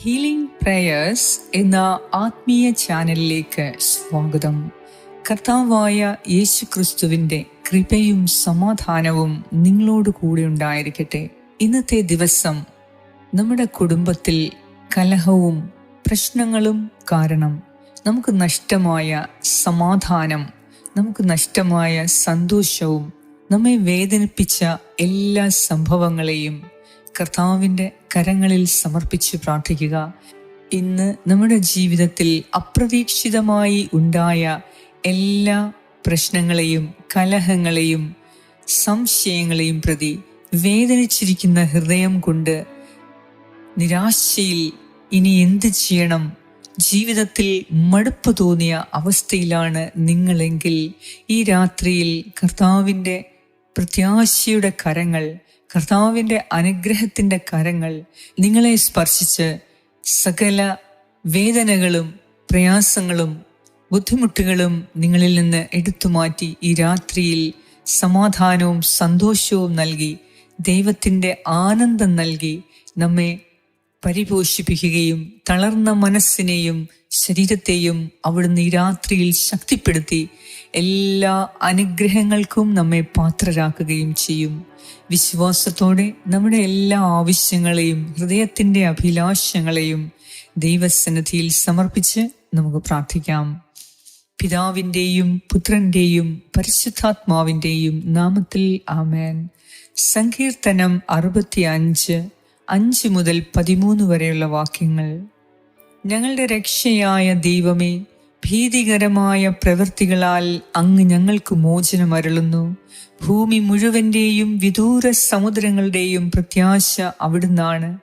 Healing prayers എന്ന ആത്മീയ ചാനലിലേക്ക് സ്വാഗതം. കർത്താവായ യേശു ക്രിസ്തുവിന്റെ കൃപയും സമാധാനവും നിങ്ങളോട് കൂടെ ഉണ്ടായിരിക്കട്ടെ. ഇന്നത്തെ ദിവസം നമ്മുടെ കുടുംബത്തിൽ കലഹവും പ്രശ്നങ്ങളും കാരണം നമുക്ക് നഷ്ടമായ സമാധാനം നമുക്ക് നഷ്ടമായ സന്തോഷവും നമ്മെ വേദനിപ്പിച്ച എല്ലാ സംഭവങ്ങളെയും കർത്താവിന്റെ കരങ്ങളിൽ സമർപ്പിച്ച് പ്രാർത്ഥിക്കുക. ഇന്ന് നമ്മുടെ ജീവിതത്തിൽ അപ്രതീക്ഷിതമായി ഉണ്ടായ എല്ലാ പ്രശ്നങ്ങളെയും കലഹങ്ങളെയും സംശയങ്ങളെയും പ്രതി വേദനിച്ചിരിക്കുന്ന ഹൃദയം കൊണ്ട് നിരാശയിൽ ഇനി എന്ത് ചെയ്യണം? ജീവിതത്തിൽ മടുപ്പ് തോന്നിയ അവസ്ഥയിലാണ് നിങ്ങളെങ്കിൽ ഈ രാത്രിയിൽ കർത്താവിന്റെ പ്രത്യാശയുടെ കരങ്ങൾ കർത്താവിന്റെ അനുഗ്രഹത്തിന്റെ കരങ്ങൾ നിങ്ങളെ സ്പർശിച്ച് സകല വേദനകളും പ്രയാസങ്ങളും ബുദ്ധിമുട്ടുകളും നിങ്ങളിൽ നിന്ന് എടുത്തു മാറ്റി ഈ രാത്രിയിൽ സമാധാനവും സന്തോഷവും നൽകി ദൈവത്തിന്റെ ആനന്ദം നൽകി നമ്മെ പരിപോഷിപ്പിക്കുകയും തളർന്ന മനസ്സിനെയും ശരീരത്തെയും അവിടുന്ന് ഈ രാത്രിയിൽ ശക്തിപ്പെടുത്തി എല്ലാ അനുഗ്രഹങ്ങൾക്കും നമ്മെ പാത്രരാക്കുകയും ചെയ്യും. വിശ്വാസത്തോടെ നമ്മുടെ എല്ലാ ആവശ്യങ്ങളെയും ഹൃദയത്തിന്റെ അഭിലാഷങ്ങളെയും ദൈവസന്നിധിയിൽ സമർപ്പിച്ച് നമുക്ക് പ്രാർത്ഥിക്കാം. പിതാവിന്റെയും പുത്രന്റെയും പരിശുദ്ധാത്മാവിന്റെയും നാമത്തിൽ ആമേൻ. സങ്കീർത്തനം അറുപത്തി അഞ്ച് അഞ്ച് മുതൽ പതിമൂന്ന് വരെയുള്ള വാക്യങ്ങൾ. ഞങ്ങളുടെ രക്ഷയായ ദൈവമേ ഭീതികരമായ പ്രവൃത്തികളാൽ അങ്ങ് ഞങ്ങൾക്ക് മോചനം അരുളുന്നു. ഭൂമി മുഴുവന്റെയും വിദൂര സമുദ്രങ്ങളുടെയും പ്രത്യാശ അവിടുന്നാണ്.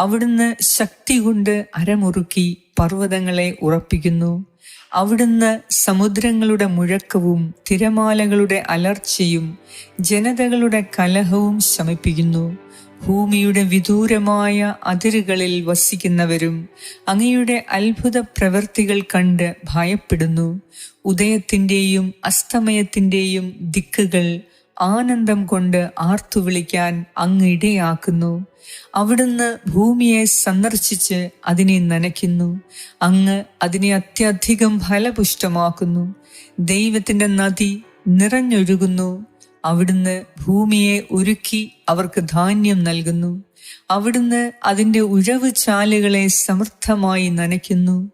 അവിടുന്ന് ശക്തി കൊണ്ട് അരമുറുക്കി പർവതങ്ങളെ ഉറപ്പിക്കുന്നു. അവിടുന്ന് സമുദ്രങ്ങളുടെ മുഴക്കവും തിരമാലകളുടെ അലർച്ചയും ജനതകളുടെ കലഹവും ശമിപ്പിക്കുന്നു. ഭൂമിയുടെ വിദൂരമായ അതിരുകളിൽ വസിക്കുന്നവരും അങ്ങയുടെ അത്ഭുത പ്രവൃത്തികൾ കണ്ട് ഭയപ്പെടുന്നു. ഉദയത്തിന്റെയും അസ്തമയത്തിന്റെയും ദിക്കുകൾ ആനന്ദം കൊണ്ട് ആർത്തുവിളിക്കാൻ അങ്ങ് ഇടയാക്കുന്നു. അവിടുന്ന് ഭൂമിയെ സന്ദർശിച്ച് അതിനെ നനയ്ക്കുന്നു. അങ്ങ് അതിനെ അത്യധികം ഫലപുഷ്ടമാക്കുന്നു. ദൈവത്തിന്റെ നദി നിറഞ്ഞൊഴുകുന്നു. അവിടുന്ന് ഭൂമിയെ ഒരുക്കി അവർക്ക് ധാന്യം നൽകുന്നു. അവിടുന്ന് അതിന്റെ ഉഴവ് ചാലുകളെ സമൃദ്ധമായി നനയ്ക്കുന്നു.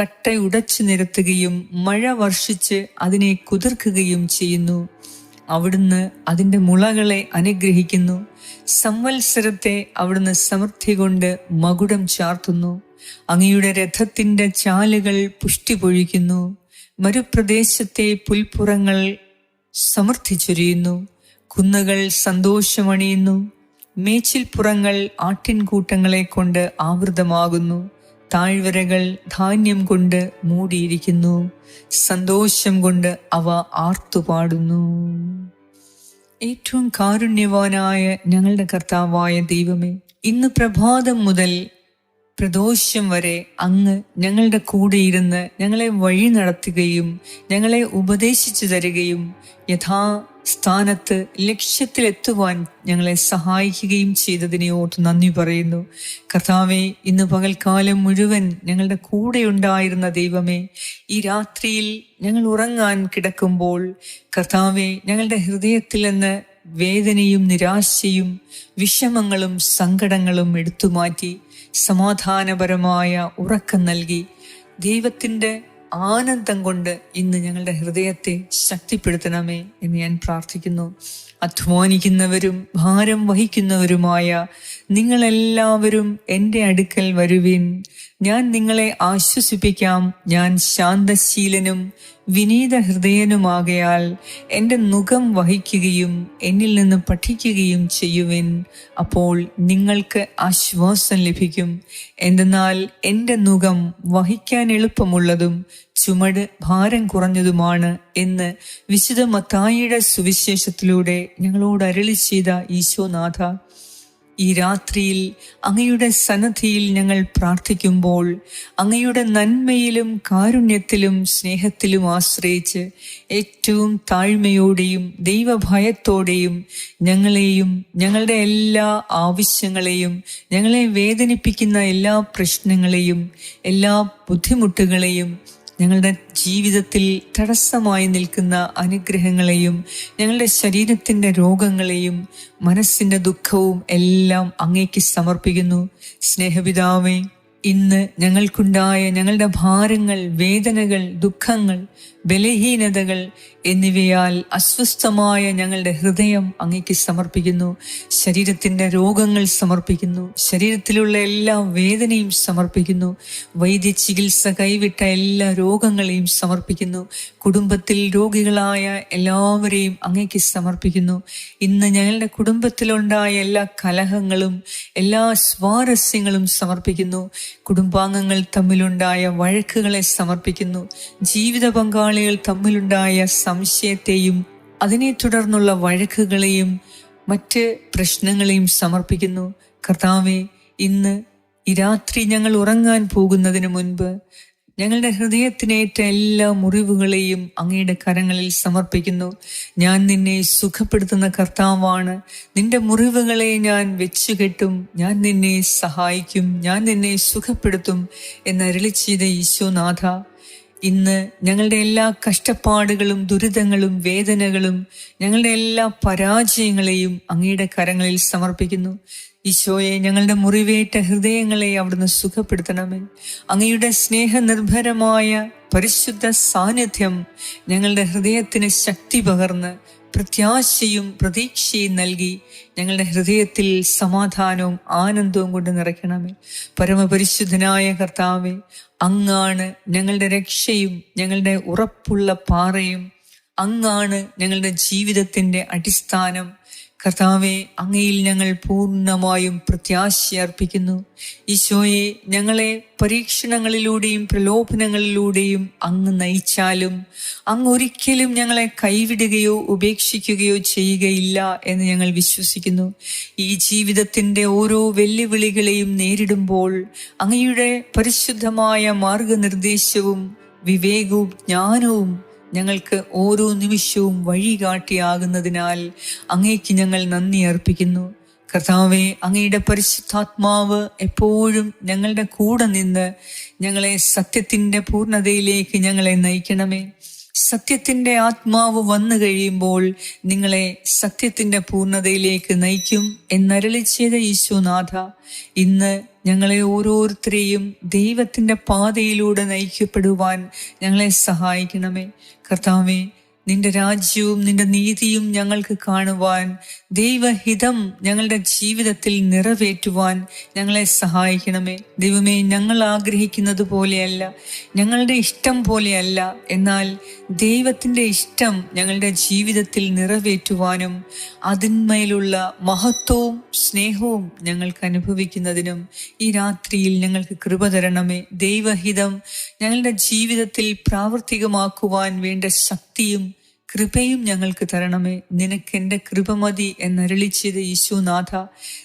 കട്ട ഉടച്ചു നിരത്തുകയും മഴ വർഷിച്ച് അതിനെ കുതിർക്കുകയും ചെയ്യുന്നു. അവിടുന്ന് അതിന്റെ മുളകളെ അനുഗ്രഹിക്കുന്നു. സംവത്സരത്തെ അവിടുന്ന് സമൃദ്ധി കൊണ്ട് മകുടം ചാർത്തുന്നു. അങ്ങയുടെ രഥത്തിന്റെ ചാലുകൾ പുഷ്ടി പൊഴിക്കുന്നു. മരുപ്രദേശത്തെ പുൽപ്പുറങ്ങൾ സമൃദ്ധി ചൊരിയുന്നു കുന്നുകൾ സന്തോഷമണിയുന്നു. മേച്ചിൽപ്പുറങ്ങൾ ആട്ടിൻകൂട്ടങ്ങളെ കൊണ്ട് ആവൃതമാകുന്നു. താഴ്വരകൾ ധാന്യം കൊണ്ട് മൂടിയിരിക്കുന്നു. സന്തോഷം കൊണ്ട് അവ ആർത്തുപാടുന്നു. ഏറ്റവും കാരുണ്യവാനായ ഞങ്ങളുടെ കർത്താവായ ദൈവമേ ഇന്ന് പ്രഭാതം മുതൽ പ്രദോഷം വരെ അങ്ങ് ഞങ്ങളുടെ കൂടെ ഇരുന്ന് ഞങ്ങളെ വഴി നടത്തുകയും ഞങ്ങളെ ഉപദേശിച്ചു തരികയും യഥാ സ്ഥാനത്ത് ലക്ഷ്യത്തിലെത്തുവാൻ ഞങ്ങളെ സഹായിക്കുകയും ചെയ്തതിനെ ഓർത്ത് നന്ദി പറയുന്നു. കർത്താവെ ഇന്ന് പകൽക്കാലം മുഴുവൻ ഞങ്ങളുടെ കൂടെ ഉണ്ടായിരുന്ന ദൈവമേ ഈ രാത്രിയിൽ ഞങ്ങൾ ഉറങ്ങാൻ കിടക്കുമ്പോൾ കർത്താവെ ഞങ്ങളുടെ ഹൃദയത്തിൽ നിന്ന് വേദനയും നിരാശയും വിഷമങ്ങളും സങ്കടങ്ങളും എടുത്തുമാറ്റി സമാധാനപരമായ ഉറക്കം നൽകി ദൈവത്തിന്റെ ആനന്ദം കൊണ്ട് ഇന്ന് ഞങ്ങളുടെ ഹൃദയത്തെ ശക്തിപ്പെടുത്തണമേ എന്ന് ഞാൻ പ്രാർത്ഥിക്കുന്നു. അധ്വാനിക്കുന്നവരും ഭാരം വഹിക്കുന്നവരുമായ നിങ്ങളെല്ലാവരും എന്റെ അടുക്കൽ വരുവിൻ. ഞാൻ നിങ്ങളെ ആശ്വസിപ്പിക്കാം. ഞാൻ ശാന്തശീലനും വിനീത ഹൃദയനുമാകയാൽ എന്റെ മുഖം വഹിക്കുകയും എന്നിൽ നിന്ന് പഠിക്കുകയും ചെയ്യുവിൻ. അപ്പോൾ നിങ്ങൾക്ക് ആശ്വാസം ലഭിക്കും. എന്തെന്നാൽ എന്റെ മുഖം വഹിക്കാൻ എളുപ്പമുള്ളതും ചുമട് ഭാരം കുറഞ്ഞതുമാണ് എന്ന് വിശുദ്ധ മത്തായിയുടെ സുവിശേഷത്തിലൂടെ ഞങ്ങളോട് അരളി ചെയ്ത ഈശോനാഥ. ഈ രാത്രിയിൽ അങ്ങയുടെ സന്നദ്ധിയിൽ ഞങ്ങൾ പ്രാർത്ഥിക്കുമ്പോൾ അങ്ങയുടെ നന്മയിലും കാരുണ്യത്തിലും സ്നേഹത്തിലും ആശ്രയിച്ച് ഏറ്റവും താഴ്മയോടെയും ദൈവഭയത്തോടെയും ഞങ്ങളെയും ഞങ്ങളുടെ എല്ലാ ആവശ്യങ്ങളെയും ഞങ്ങളെ വേദനിപ്പിക്കുന്ന എല്ലാ പ്രശ്നങ്ങളെയും എല്ലാ ബുദ്ധിമുട്ടുകളെയും ഞങ്ങളുടെ ജീവിതത്തിൽ തടസ്സമായി നിൽക്കുന്ന അനുഗ്രഹങ്ങളെയും ഞങ്ങളുടെ ശരീരത്തിന്റെ രോഗങ്ങളെയും മനസ്സിന്റെ ദുഃഖവും എല്ലാം അങ്ങേക്ക് സമർപ്പിക്കുന്നു. സ്നേഹപിതാവേ ഇന്ന് ഞങ്ങൾക്കുണ്ടായ ഞങ്ങളുടെ ഭാരങ്ങൾ വേദനകൾ ദുഃഖങ്ങൾ ബലഹീനതകൾ എന്നിവയാൽ അസ്വസ്ഥമായ ഞങ്ങളുടെ ഹൃദയം അങ്ങേക്ക് സമർപ്പിക്കുന്നു. ശരീരത്തിന്റെ രോഗങ്ങൾ സമർപ്പിക്കുന്നു. ശരീരത്തിലുള്ള എല്ലാ വേദനയും സമർപ്പിക്കുന്നു. വൈദ്യ ചികിത്സ കൈവിട്ട എല്ലാ രോഗങ്ങളെയും സമർപ്പിക്കുന്നു. കുടുംബത്തിൽ രോഗികളായ എല്ലാവരെയും അങ്ങേക്ക് സമർപ്പിക്കുന്നു. ഇന്ന് ഞങ്ങളുടെ കുടുംബത്തിലുണ്ടായ എല്ലാ കലഹങ്ങളും എല്ലാ സ്വാരസ്യങ്ങളും സമർപ്പിക്കുന്നു. കുടുംബാംഗങ്ങൾ തമ്മിലുണ്ടായ വഴക്കുകളെ സമർപ്പിക്കുന്നു. ജീവിത പങ്കാളികൾ തമ്മിലുണ്ടായ സംശയത്തെയും അതിനെ തുടർന്നുള്ള വഴക്കുകളെയും മറ്റ് പ്രശ്നങ്ങളെയും സമർപ്പിക്കുന്നു. കർത്താവെ ഇന്ന് ഈ രാത്രി ഞങ്ങൾ ഉറങ്ങാൻ പോകുന്നതിന് മുൻപ് ഞങ്ങളുടെ ഹൃദയത്തിനേറ്റ എല്ലാ മുറിവുകളെയും അങ്ങയുടെ കരങ്ങളിൽ സമർപ്പിക്കുന്നു. ഞാൻ നിന്നെ സുഖപ്പെടുത്തുന്ന കർത്താവാണ്. നിന്റെ മുറിവുകളെ ഞാൻ വെച്ചുകെട്ടും. ഞാൻ നിന്നെ സഹായിക്കും. ഞാൻ നിന്നെ സുഖപ്പെടുത്തും. എന്നരളി ചെയ്ത ഈശോനാഥ ഇന്ന് ഞങ്ങളുടെ എല്ലാ കഷ്ടപ്പാടുകളും ദുരിതങ്ങളും വേദനകളും ഞങ്ങളുടെ എല്ലാ പരാജയങ്ങളെയും അങ്ങയുടെ കരങ്ങളിൽ സമർപ്പിക്കുന്നു. ഈശോയെ ഞങ്ങളുടെ മുറിവേറ്റ ഹൃദയങ്ങളെ അവിടുന്ന് സുഖപ്പെടുത്തണമേ. അങ്ങയുടെ സ്നേഹനിർഭരമായ പരിശുദ്ധ സാന്നിധ്യം ഞങ്ങളുടെ ഹൃദയത്തിന് ശക്തി പകർന്ന് പ്രത്യാശയും പ്രതീക്ഷയും നൽകി ഞങ്ങളുടെ ഹൃദയത്തിൽ സമാധാനവും ആനന്ദവും കൊണ്ട് നിറയ്ക്കണമേ. പരമപരിശുദ്ധനായ കർത്താവെ അങ്ങാണ് ഞങ്ങളുടെ രക്ഷയും ഞങ്ങളുടെ ഉറപ്പുള്ള പാറയും. അങ്ങാണ് ഞങ്ങളുടെ ജീവിതത്തിന്റെ അടിസ്ഥാനം. കർത്താവെ അങ്ങയിൽ ഞങ്ങൾ പൂർണമായും പ്രത്യാശയർപ്പിക്കുന്നു. ഈശോയെ ഞങ്ങളെ പരീക്ഷണങ്ങളിലൂടെയും പ്രലോഭനങ്ങളിലൂടെയും അങ്ങ് നയിച്ചാലും അങ്ങ് ഒരിക്കലും ഞങ്ങളെ കൈവിടുകയോ ഉപേക്ഷിക്കുകയോ ചെയ്യുകയില്ല എന്ന് ഞങ്ങൾ വിശ്വസിക്കുന്നു. ഈ ജീവിതത്തിന്റെ ഓരോ വെല്ലുവിളികളെയും നേരിടുമ്പോൾ അങ്ങയുടെ പരിശുദ്ധമായ മാർഗനിർദ്ദേശവും വിവേകവും ജ്ഞാനവും ഞങ്ങൾക്ക് ഓരോ നിമിഷവും വഴികാട്ടിയാകുന്നതിനാൽ അങ്ങേക്ക് ഞങ്ങൾ നന്ദി അർപ്പിക്കുന്നു. കർത്താവെ അങ്ങയുടെ പരിശുദ്ധാത്മാവ് എപ്പോഴും ഞങ്ങളുടെ കൂടെ നിന്ന് ഞങ്ങളെ സത്യത്തിന്റെ പൂർണതയിലേക്ക് ഞങ്ങളെ നയിക്കണമേ. സത്യത്തിന്റെ ആത്മാവ് വന്നു കഴിയുമ്പോൾ നിങ്ങളെ സത്യത്തിന്റെ പൂർണതയിലേക്ക് നയിക്കും എന്നരളി ചെയ്ത ഈശോനാഥ ഇന്ന് ഞങ്ങളെ ഓരോരുത്തരെയും ദൈവത്തിന്റെ പാതയിലൂടെ നയിക്കപ്പെടുവാൻ ഞങ്ങളെ സഹായിക്കണമേ. കർത്താവെ നിന്റെ രാജ്യവും നിന്റെ നീതിയും ഞങ്ങൾക്ക് കാണുവാൻ ദൈവഹിതം ഞങ്ങളുടെ ജീവിതത്തിൽ നിറവേറ്റുവാൻ ഞങ്ങളെ സഹായിക്കണമേ. ദൈവമേ ഞങ്ങൾ ആഗ്രഹിക്കുന്നത് പോലെയല്ല ഞങ്ങളുടെ ഇഷ്ടം പോലെയല്ല. എന്നാൽ ദൈവത്തിന്റെ ഇഷ്ടം ഞങ്ങളുടെ ജീവിതത്തിൽ നിറവേറ്റുവാനും അതിന്മേലുള്ള മഹത്വവും സ്നേഹവും ഞങ്ങൾക്ക് അനുഭവിക്കുന്നതിനും ഈ രാത്രിയിൽ ഞങ്ങൾക്ക് കൃപ തരണമേ. ദൈവഹിതം ഞങ്ങളുടെ ജീവിതത്തിൽ പ്രാവർത്തികമാക്കുവാൻ വേണ്ട ശക്തിയും കൃപയും ഞങ്ങൾക്ക് തരണമേ. നിനക്ക് എന്റെ കൃപ മതി എന്നരളി ചെയ്ത ഈശോനാഥ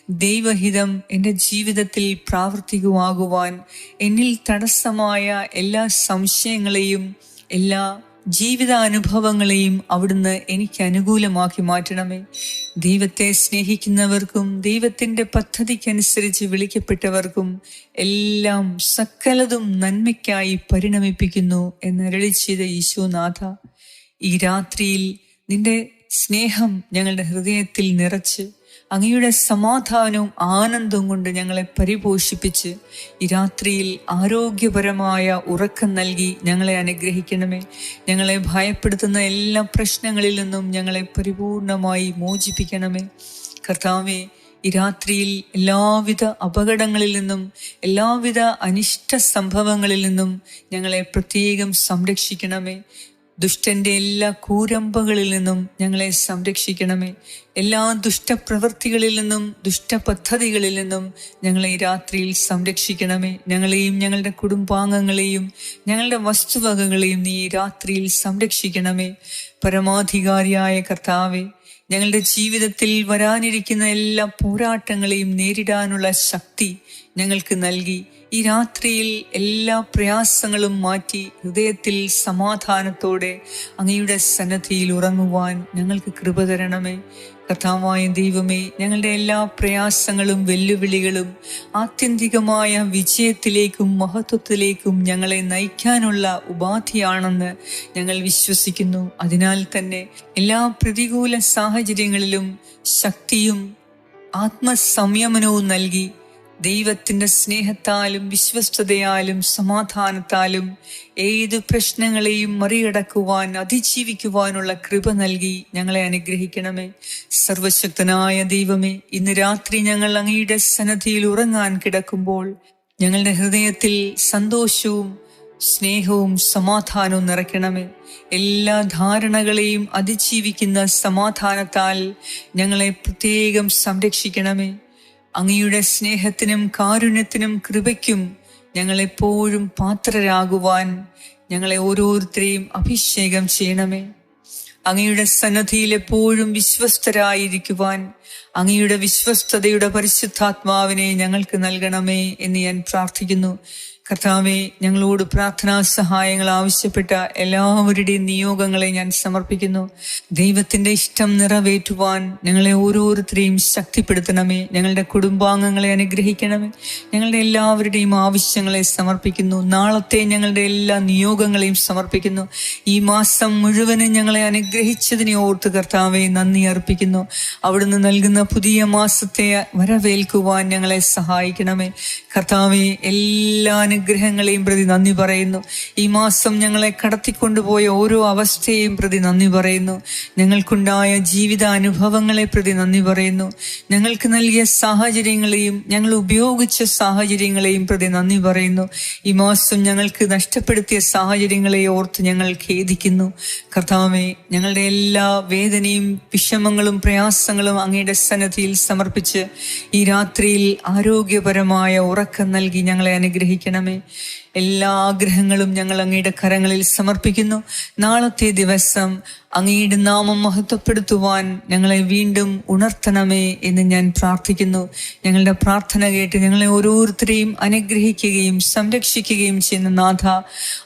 ദൈവഹിതം എന്റെ ജീവിതത്തിൽ പ്രാവർത്തികമാകുവാൻ എന്നിൽ തടസ്സമായ എല്ലാ സംശയങ്ങളെയും എല്ലാ ജീവിതാനുഭവങ്ങളെയും അവിടുന്ന് എനിക്ക് അനുകൂലമാക്കി മാറ്റണമേ. ദൈവത്തെ സ്നേഹിക്കുന്നവർക്കും ദൈവത്തിന്റെ പദ്ധതിക്കനുസരിച്ച് വിളിക്കപ്പെട്ടവർക്കും എല്ലാം സകലതും നന്മയ്ക്കായി പരിണമിപ്പിക്കുന്നു എന്നരളി ചെയ്ത ഈശോനാഥ ഈ രാത്രിയിൽ നിന്റെ സ്നേഹം ഞങ്ങളുടെ ഹൃദയത്തിൽ നിറച്ച് അങ്ങയുടെ സമാധാനവും ആനന്ദവും കൊണ്ട് ഞങ്ങളെ പരിപോഷിപ്പിച്ച് ഈ രാത്രിയിൽ ആരോഗ്യപരമായ ഉറക്കം നൽകി ഞങ്ങളെ അനുഗ്രഹിക്കണമേ. ഞങ്ങളെ ഭയപ്പെടുത്തുന്ന എല്ലാ പ്രശ്നങ്ങളിൽ നിന്നും ഞങ്ങളെ പരിപൂർണമായി മോചിപ്പിക്കണമേ. കർത്താവേ ഈ രാത്രിയിൽ എല്ലാവിധ അപകടങ്ങളിൽ നിന്നും എല്ലാവിധ അനിഷ്ട സംഭവങ്ങളിൽ നിന്നും ഞങ്ങളെ പ്രത്യേകം സംരക്ഷിക്കണമേ. ദുഷ്ടന്റെ എല്ലാ കൂരമ്പകളിൽ നിന്നും ഞങ്ങളെ സംരക്ഷിക്കണമേ. എല്ലാ ദുഷ്ടപ്രവൃത്തികളിൽ നിന്നും ദുഷ്ടപദ്ധതികളിൽ നിന്നും ഞങ്ങളെ ഈ രാത്രിയിൽ സംരക്ഷിക്കണമേ. ഞങ്ങളെയും ഞങ്ങളുടെ കുടുംബാംഗങ്ങളെയും ഞങ്ങളുടെ വസ്തുവകകളെയും നീ ഈ രാത്രിയിൽ സംരക്ഷിക്കണമേ. പരമാധികാരിയായ കർത്താവെ ഞങ്ങളുടെ ജീവിതത്തിൽ വരാനിരിക്കുന്ന എല്ലാ പോരാട്ടങ്ങളെയും നേരിടാനുള്ള ശക്തി ഞങ്ങൾക്ക് നൽകി. ഈ രാത്രിയിൽ എല്ലാ പ്രയാസങ്ങളും മാറ്റി ഹൃദയത്തിൽ സമാധാനത്തോടെ അങ്ങയുടെ സന്നദ്ധിയിൽ ഉറങ്ങുവാൻ ഞങ്ങൾക്ക് കൃപ തരണമേ. കഥാവായ ദൈവമേ ഞങ്ങളുടെ എല്ലാ പ്രയാസങ്ങളും വെല്ലുവിളികളും ആത്യന്തികമായ വിജയത്തിലേക്കും മഹത്വത്തിലേക്കും ഞങ്ങളെ നയിക്കാനുള്ള ഉപാധിയാണെന്ന് ഞങ്ങൾ വിശ്വസിക്കുന്നു. അതിനാൽ തന്നെ എല്ലാ പ്രതികൂല സാഹചര്യങ്ങളിലും ശക്തിയും ആത്മസംയമനവും നൽകി ദൈവത്തിന്റെ സ്നേഹത്താലും വിശ്വസ്തതയാലും സമാധാനത്താലും ഏത് പ്രശ്നങ്ങളെയും മറികടക്കുവാൻ അതിജീവിക്കുവാനുള്ള കൃപ നൽകി ഞങ്ങളെ അനുഗ്രഹിക്കണമേ. സർവശക്തനായ ദൈവമേ ഇന്ന് രാത്രി ഞങ്ങൾ അങ്ങയുടെ സന്നദ്ധിയിൽ ഉറങ്ങാൻ കിടക്കുമ്പോൾ ഞങ്ങളുടെ ഹൃദയത്തിൽ സന്തോഷവും സ്നേഹവും സമാധാനവും നിറയ്ക്കണമേ. എല്ലാ ധാരണകളെയും അതിജീവിക്കുന്ന സമാധാനത്താൽ ഞങ്ങളെ പ്രത്യേകം സംരക്ഷിക്കണമേ. അങ്ങയുടെ സ്നേഹത്തിനും കാരുണ്യത്തിനും കൃപയ്ക്കും ഞങ്ങളെപ്പോഴും പാത്രരാകുവാൻ ഞങ്ങളെ ഓരോരുത്തരെയും അഭിഷേകം ചെയ്യണമേ. അങ്ങയുടെ സന്നദ്ധിയിൽ എപ്പോഴും വിശ്വസ്തരായിരിക്കുവാൻ അങ്ങയുടെ വിശ്വസ്തതയുടെ പരിശുദ്ധാത്മാവിനെ ഞങ്ങൾക്ക് നൽകണമേ എന്ന് ഞാൻ പ്രാർത്ഥിക്കുന്നു. കർത്താവെ ഞങ്ങളോട് പ്രാർത്ഥനാ സഹായങ്ങൾ ആവശ്യപ്പെട്ട എല്ലാവരുടെയും നിയോഗങ്ങളെ ഞാൻ സമർപ്പിക്കുന്നു. ദൈവത്തിന്റെ ഇഷ്ടം നിറവേറ്റുവാൻ ഞങ്ങളെ ഓരോരുത്തരെയും ശക്തിപ്പെടുത്തണമേ. ഞങ്ങളുടെ കുടുംബാംഗങ്ങളെ അനുഗ്രഹിക്കണമേ. ഞങ്ങളുടെ എല്ലാവരുടെയും ആവശ്യങ്ങളെ സമർപ്പിക്കുന്നു. നാളത്തെ ഞങ്ങളുടെ എല്ലാ നിയോഗങ്ങളെയും സമർപ്പിക്കുന്നു. ഈ മാസം മുഴുവനും ഞങ്ങളെ അനുഗ്രഹിച്ചതിനെ ഓർത്ത് കർത്താവെ നന്ദി അർപ്പിക്കുന്നു. അവിടുന്ന് നൽകുന്ന പുതിയ മാസത്തെ വരവേൽക്കുവാൻ ഞങ്ങളെ സഹായിക്കണമേ. കർത്താവെ എല്ലാ അനുഗ്രഹങ്ങളെയും പ്രതി നന്ദി പറയുന്നു. ഈ മാസം ഞങ്ങളെ കടത്തിക്കൊണ്ടുപോയ ഓരോ അവസ്ഥയെയും പ്രതി നന്ദി പറയുന്നു. ഞങ്ങൾക്കുണ്ടായ ജീവിത അനുഭവങ്ങളെ പ്രതി നന്ദി പറയുന്നു. ഞങ്ങൾക്ക് നൽകിയ സാഹചര്യങ്ങളെയും ഞങ്ങൾ ഉപയോഗിച്ച സാഹചര്യങ്ങളെയും പ്രതി നന്ദി പറയുന്നു. ഈ മാസം ഞങ്ങൾക്ക് നഷ്ടപ്പെടുത്തിയ സാഹചര്യങ്ങളെ ഓർത്ത് ഞങ്ങൾ ഖേദിക്കുന്നു. കർത്താവെ ഞങ്ങളുടെ എല്ലാ വേദനയും വിഷമങ്ങളും പ്രയാസങ്ങളും അങ്ങയുടെ സന്നദ്ധിയിൽ സമർപ്പിച്ച് ഈ രാത്രിയിൽ ആരോഗ്യപരമായ ഉറക്കം നൽകി ഞങ്ങളെ അനുഗ്രഹിക്കണമേ എല്ലാ ആഗ്രഹങ്ങളും ഞങ്ങൾ അങ്ങയുടെ കരങ്ങളിൽ സമർപ്പിക്കുന്നു. നാളത്തെ ദിവസം അങ്ങയുടെ നാമം മഹത്വപ്പെടുത്തുവാൻ ഞങ്ങളെ വീണ്ടും ഉണർത്തണമേ എന്ന് ഞാൻ പ്രാർത്ഥിക്കുന്നു. ഞങ്ങളുടെ പ്രാർത്ഥന കേട്ട് ഞങ്ങളെ ഓരോരുത്തരെയും അനുഗ്രഹിക്കുകയും സംരക്ഷിക്കുകയും ചെയ്യുന്ന നാഥ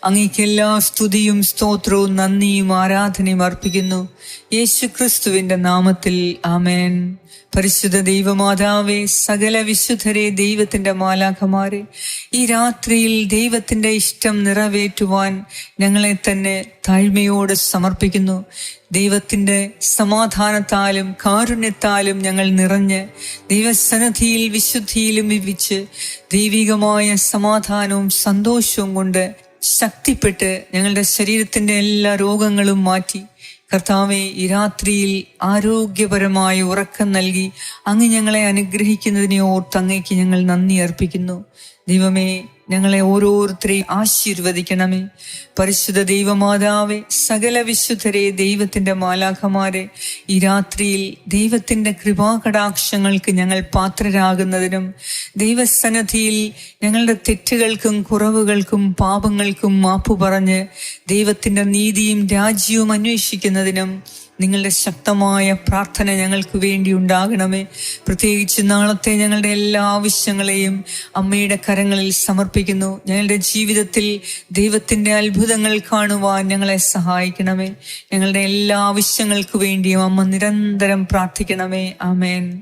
അങ്ങേക്ക് എല്ലാ സ്തുതിയും സ്തോത്രവും നന്ദിയും ആരാധനയും അർപ്പിക്കുന്നു. യേശു ക്രിസ്തുവിന്റെ നാമത്തിൽ ആമേൻ. പരിശുദ്ധ ദൈവമാതാവേ സകല വിശുദ്ധരെ ദൈവത്തിന്റെ മാലാഖമാരെ ഈ രാത്രിയിൽ ദൈവത്തിന്റെ ഇഷ്ടം നിറവേറ്റുവാൻ ഞങ്ങളെ തന്നെ താഴ്മയോട് സമർപ്പിക്കുന്നു. ദൈവത്തിന്റെ സമാധാനത്താലും കാരുണ്യത്താലും ഞങ്ങൾ നിറഞ്ഞ് ദൈവസന്നദ്ധിയിൽ വിശുദ്ധിയിലും വിവിച്ച് ദൈവികമായ സമാധാനവും സന്തോഷവും കൊണ്ട് ശക്തിപ്പെട്ട് ഞങ്ങളുടെ ശരീരത്തിന്റെ എല്ലാ രോഗങ്ങളും മാറ്റി. കർത്താവെ ഈ രാത്രിയിൽ ആരോഗ്യപരമായി ഉറക്കം നൽകി അങ്ങ് ഞങ്ങളെ അനുഗ്രഹിക്കുന്നതിനെ ഓർത്ത് അങ്ങേക്ക് ഞങ്ങൾ നന്ദി അർപ്പിക്കുന്നു. ദൈവമേ ഞങ്ങളെ ഓരോരുത്തരെയും ആശീർവദിക്കണമേ. പരിശുദ്ധ ദൈവമാതാവെ സകല വിശുദ്ധരെ ദൈവത്തിന്റെ മാലാഖമാരെ ഈ രാത്രിയിൽ ദൈവത്തിന്റെ കൃപാകടാക്ഷങ്ങൾക്ക് ഞങ്ങൾ പാത്രരാകുന്നതിനും ദൈവസന്നദ്ധിയിൽ ഞങ്ങളുടെ തെറ്റുകൾക്കും കുറവുകൾക്കും പാപങ്ങൾക്കും മാപ്പു പറഞ്ഞ് ദൈവത്തിന്റെ നീതിയും രാജ്യവും അന്വേഷിക്കുന്നതിനും നിങ്ങളുടെ ശക്തമായ പ്രാർത്ഥന ഞങ്ങൾക്ക് വേണ്ടി ഉണ്ടാകണമേ. പ്രത്യേകിച്ച് നാളത്തെ ഞങ്ങളുടെ എല്ലാ ആവശ്യങ്ങളെയും അമ്മയുടെ കരങ്ങളിൽ സമർപ്പിക്കുന്നു. ഞങ്ങളുടെ ജീവിതത്തിൽ ദൈവത്തിന്റെ അത്ഭുതങ്ങൾ കാണുവാൻ ഞങ്ങളെ സഹായിക്കണമേ. ഞങ്ങളുടെ എല്ലാ ആവശ്യങ്ങൾക്ക് വേണ്ടിയും അമ്മ നിരന്തരം പ്രാർത്ഥിക്കണമേ. ആമേൻ.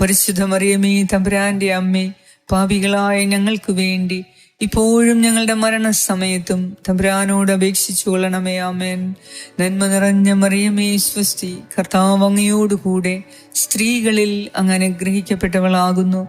പരിശുദ്ധ മറിയമേ തമ്പുരാന്റെ അമ്മേ പാപികളായ ഞങ്ങൾക്ക് വേണ്ടി ഇപ്പോഴും ഞങ്ങളുടെ മരണസമയത്തും തമ്പുരാനോട് അപേക്ഷിച്ചു കൊള്ളണമേ ആമേൻ. നന്മ നിറഞ്ഞ മറിയമേ സ്വസ്തി കർത്താവ് അങ്ങയോടുകൂടെ സ്ത്രീകളിൽ അങ്ങനെ അനുഗ്രഹിക്കപ്പെട്ടവളാകുന്നു.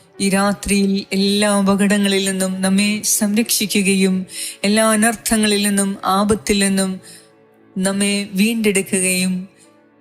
ഈ രാത്രിയിൽ എല്ലാ അപകടങ്ങളിൽ നിന്നും നമ്മെ സംരക്ഷിക്കുകയും എല്ലാ അനർത്ഥങ്ങളിൽ നിന്നും ആപത്തിൽ നിന്നും നമ്മെ വീണ്ടെടുക്കുകയും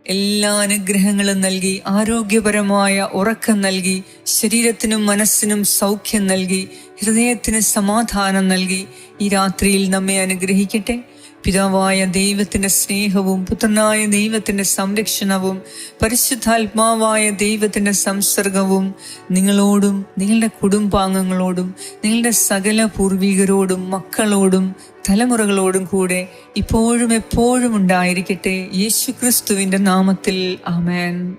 എല്ലാ അനുഗ്രഹങ്ങളും നൽകി ആരോഗ്യപരമായ ഉറക്കം നൽകി ശരീരത്തിനും മനസ്സിനും സൗഖ്യം നൽകി ഹൃദയത്തിന് സമാധാനം നൽകി ഈ രാത്രിയിൽ നമ്മെ അനുഗ്രഹിക്കട്ടെ. പിതാവായ ദൈവത്തിന്റെ സ്നേഹവും പുത്രനായ ദൈവത്തിന്റെ സംരക്ഷണവും പരിശുദ്ധാത്മാവായ ദൈവത്തിന്റെ സംസർഗവും നിങ്ങളോടും നിങ്ങളുടെ കുടുംബാംഗങ്ങളോടും നിങ്ങളുടെ സകല പൂർവികരോടും മക്കളോടും തലമുറകളോടും കൂടെ ഇപ്പോഴും എപ്പോഴും ഉണ്ടായിരിക്കട്ടെ. യേശു നാമത്തിൽ. ആമേൻ.